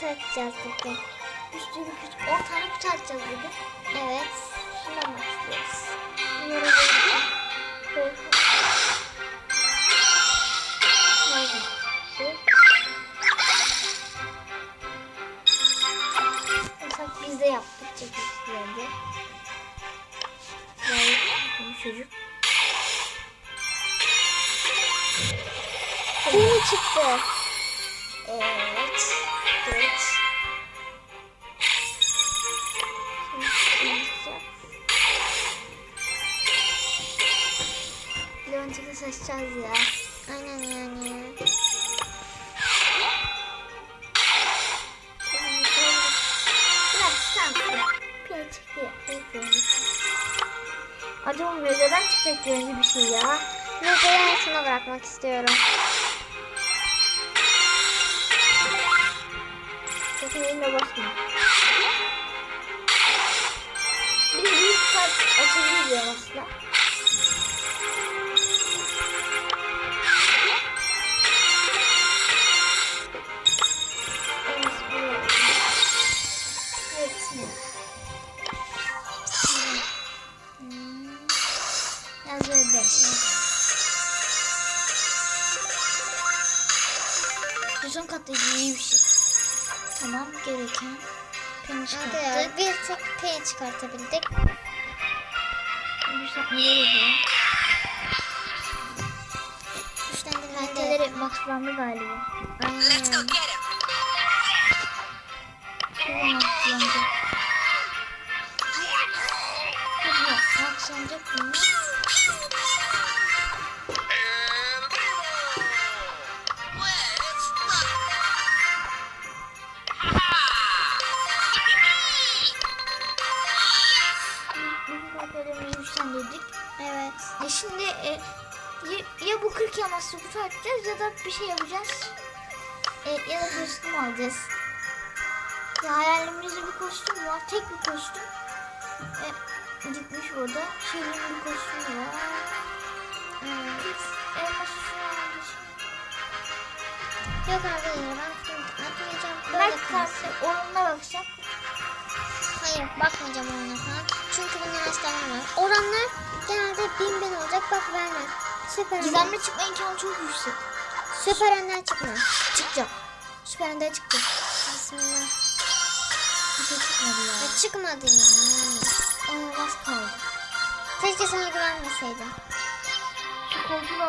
kutu bugün. Bir küçük 10 tane kutu açacağız bugün. Evet. Şunu almak istiyoruz. Bunları böyle böyle. Şey. Biz de yaptık çekişlerde. İyi çocuk. Yeni çıktı. Evet. Leont'u saçacağız ya. Aynen yani. Acaba Mega'dan çıkacak birinci bir şey ya. Mega'yı sona bırakmak istiyorum. Sakın eline basma. Bir büyük kart açabilir ya aslında. Yazıyor 5. Bu son katlayıcı iyi bir şey. Tamam gereken peni çıkarttık. Arkadaşlar bir tek P çıkartabildik. Bir? Güçlendirmeyi de Kaliteleri maxlandı galiba. Aynen. Şöyle maxlandı. Hadi maxlanacak bunu. E şimdi e, ya, bu 40 yaması kutu ya da bir şey yapacağız. E, ya da kostüm alacağız. Ya hayalimizde bir kostüm var. Tek bir kostüm. E, gitmiş burada. Şirin bir kostümü var. Yok arkadaşlar ben atmayacağım. Böyle kalsın. bakacağım. Hayır bakmayacağım ona falan. Çünkü bunlar aslanlar var. Oranlar genelde bin bin olacak. Bak vermez. Süper. Gizemli çıkma imkanı çok yüksek. Süper Ender çıkma. Çıkacak. Süper Ender çıktı. Bismillah. Bir şey çıkmadı ya. Ya çıkmadı ya. Aa az kaldı. Keşke sana güvenmeseydim. Şu koltuğu